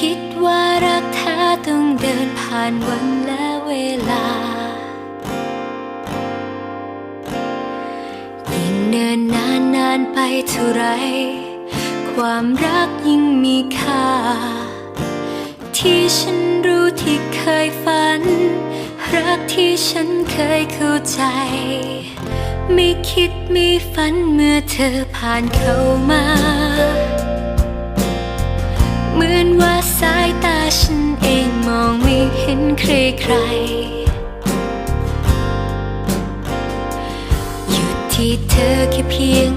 คิดว่ารักแท้ต้องเดินผ่านวันและเวลา ยิ่งเนินนานนานไปเท่าไร ความรักยิ่งมีค่า ที่ฉันรู้ที่เคยฝัน รักที่ฉันเคยเข้าใจ ไม่คิดไม่ฝันเมื่อเธอผ่านเข้ามา เหมือนว่าสายตาฉันเองมองไม่เห็นใครใครหยุดที่เธอแค่เพียง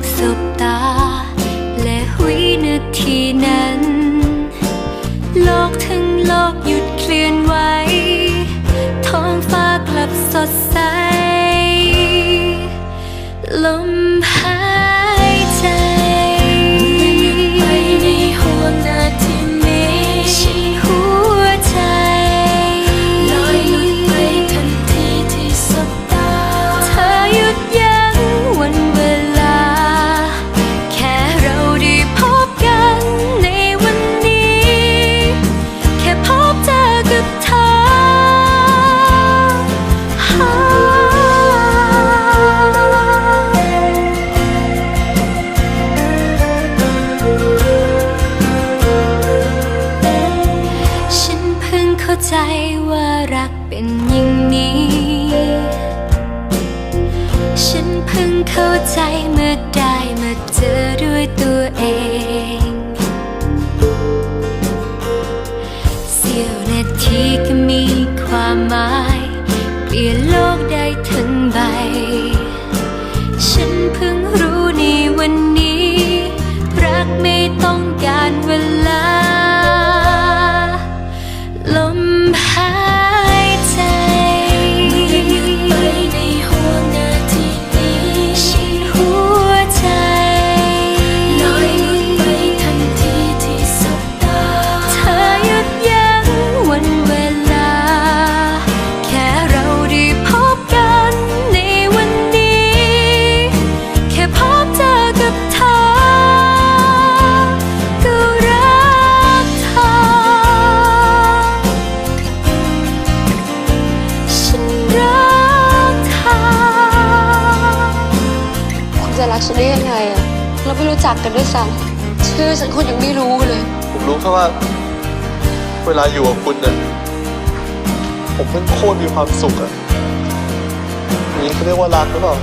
เข้าใจเมื่อได้มาเจอด้วยตัวเอง เสี้ยวนาทีก็มีความหมาย เปลี่ยนโลกได้ทั้งใบฉัน จะรักฉันได้ยังไงอะเราไม่รู้จักกันด้วยซ้ำชื่อฉันคุณยังไม่รู้เลย ผมรู้แค่ว่า เวลาอยู่กับคุณเนี่ยผมเป็นโคตรมีความสุขอะนี่เขาเรียกว่ารักหรือเปล่า